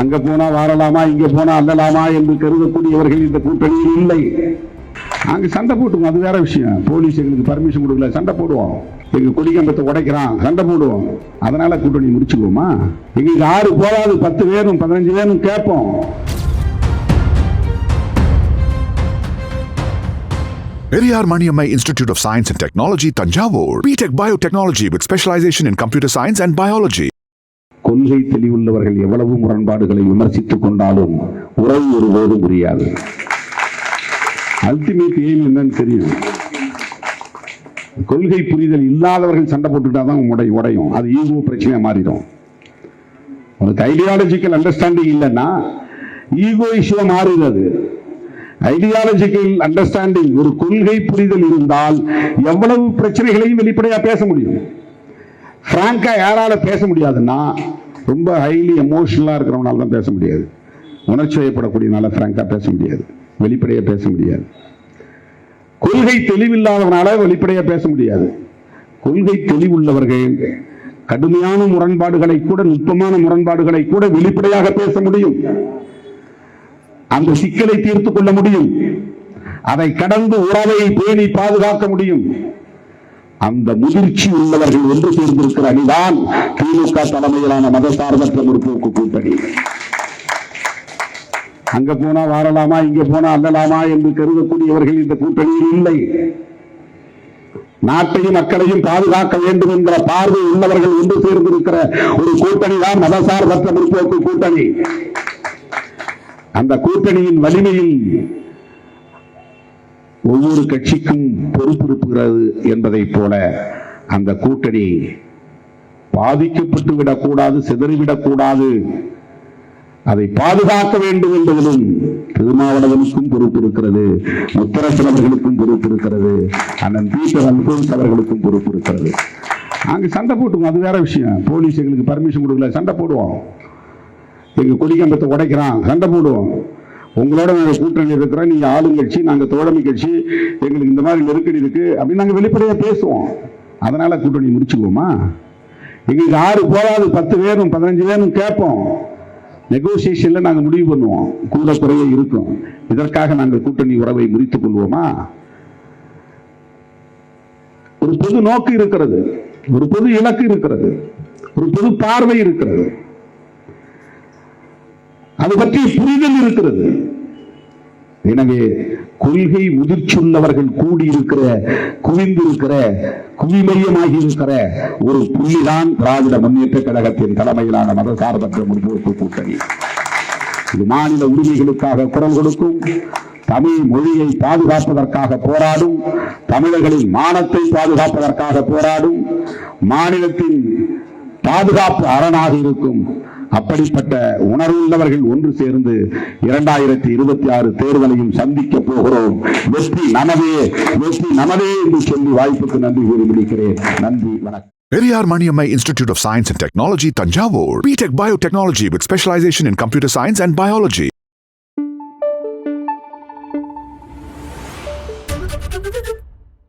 அங்க போனா வாழலாமா இங்க போனா அல்லலாமா என்று கருதக்கூடியவர்கள் இந்த கூட்டணியில் இல்லை. அங்க சண்டை போட்டுவோம் அது வேற விஷயம். போலீஸ் எங்களுக்கு பர்மிஷன் கொடுக்கல சண்டை போடுவோம். எங்க கொடிக்கம்பத்தை உடைக்கிறான் சண்டை போடுவோம். அதனால கூட்டணி முடிச்சுக்குவோமா? எங்களுக்கு ஆறு போதாது பத்து பேரும் பதினஞ்சு பேரும் கேட்போம். Periyar Maniammai institute of science and technology Thanjavur BTech biotechnology with specialisation in computer science and biology கொள்கை தெளிவுள்ளவர்கள் எவ்வளவு முரண்பாடுகளை விமர்சித்துக் கொண்டாலும் உறவு ஒருபோதும் புரியாது. அல்டிமேட் எய்ம் என்னன்னு தெரியும். கொள்கை புரிதல் இல்லாதவர்கள் சண்டை போட்டுட்டா தான் உடை உடையும். அது ஈகோ பிரச்சனையா மாறிடும். உனக்கு ஐடியாலஜிக்கல் அண்டர்ஸ்டாண்டிங் இல்லைன்னா ஈகோ இஷ்யூ மாறுகிறது ஐடியாலஜிக்கல் அண்டர்ஸ்டாண்டிங் ஒரு கொள்கை புரிதல் இருந்தால் எவ்வளவு பிரச்சனைகளையும் வெளிப்படையா பேச முடியும். பிராங்கா யாரால பேச முடியாதுன்னா ரொம்ப ஹைலி எமோஷனலா இருக்கிறவனால தான் பேச முடியாது. உணர்ச்சி வயப்படக்கூடியனால பிராங்கா பேச முடியாது. வெளிப்படையாக பேச முடியாது. கொள்கை தெளிவில்லாதவனால வெளிப்படையா பேச முடியாது. கொள்கை தெளிவுள்ளவர்கள் கடுமையான முரண்பாடுகளை கூட நுட்பமான முரண்பாடுகளை கூட வெளிப்படையாக பேச முடியும். அந்த சிக்கலை தீர்த்து கொள்ள முடியும். அதை கடந்து உறவை பேணி பாதுகாக்க முடியும். அந்த முதிர்ச்சி உள்ளவர்கள் ஒன்று சேர்ந்திருக்கிற அணிதான் திமுக தலைமையிலான மதசார்பற்ற முற்போக்கு கூட்டணி. அங்க போனா வாரலாமா இங்க போனா அல்லலாமா என்று கருதக்கூடியவர்கள் இந்த கூட்டணியில் இல்லை. நாட்டையும் மக்களையும் பாதுகாக்க வேண்டும் என்கிற பார்வை உள்ளவர்கள் ஒன்று சேர்ந்திருக்கிற ஒரு கூட்டணி தான் மதசார்பற்ற முற்போக்கு கூட்டணி. அந்த கூட்டணியின் வலிமையில் ஒவ்வொரு கட்சிக்கும் பொறுப்பு இருக்கிறது என்பதைப் போல அந்த கூட்டணி பாதிக்கப்பட்டு விடக்கூடாது சிதறிவிடக்கூடாது அதை பாதுகாக்க வேண்டும் என்பதிலும் திருமாவளவனுக்கும் பொறுப்பு இருக்கிறது முத்தரசன் அவர்களுக்கும் பொறுப்பு இருக்கிறது அண்ணன் பீட்டர் அல்போன்ஸ் அவர்களுக்கும் பொறுப்பு இருக்கிறது நாங்க சண்டை போட்டுவோம் அது வேற விஷயம். போலீஸ் எங்களுக்கு பர்மிஷன் கொடுக்கல சண்டை போடுவோம். எங்க கொடிக்கம்பத்தை உடைக்கிறான் சண்டை போடுவோம். உங்களோட நாங்கள் கூட்டணி இருக்கிறோம் நீங்கள் ஆளுங்கட்சி நாங்க தோழமை கட்சி எங்களுக்கு இந்த மாதிரி நெருக்கடி இருக்கு அப்படின்னு நாங்க வெளிப்படையாக பேசுவோம். அதனால கூட்டணி முடிச்சுக்குவோமா? எங்களுக்கு ஆறு போதாது பத்து பேரும் பதினஞ்சு பேரும் கேட்போம். நெகோசியேஷன்ல நாங்க முடிவு பண்ணுவோம். கூட குறைய இருக்கும். இதற்காக நாங்கள் கூட்டணி உறவை முறித்துக் கொள்வோமா? ஒரு பொது நோக்கு இருக்கிறது. ஒரு பொது இலக்கு இருக்கிறது. ஒரு பொது பார்வை இருக்கிறது. அது பற்றி புரிதல் இருக்கிறது. எனவே கொள்கை முதிர்ச்சுள்ளவர்கள் கூடியிருக்கிற குவிந்திருக்கிற குவிமையமாகி இருக்கிற ஒரு புள்ளிதான் திராவிட முன்னேற்ற கழகத்தின் தலைமையிலான மத சார்பற்ற முற்போக்கு கூட்டணி. இது மாநில உரிமைகளுக்காக குரல் கொடுக்கும் தமிழ் மொழியை பாதுகாப்பதற்காக போராடும் தமிழர்களின் மானத்தை பாதுகாப்பதற்காக போராடும் மாநிலத்தின் பாதுகாப்பு அரணாக இருக்கும் அப்படிப்பட்ட உணர்வுள்ளவர்கள் ஒன்று சேர்ந்து இரண்டாயிரத்தி இருபத்தி ஆறு தேர்தலையும் சந்திக்க போகிறோம் வெற்றி நமதே வெற்றி நமதே என்று சொல்லி வாய்ப்புக்கு நன்றி கூறி முடிக்கிறேன் நன்றி வணக்கம் Periyar Maniammai institute of science and technology Thanjavur BTech biotechnology with specialisation in computer science and biology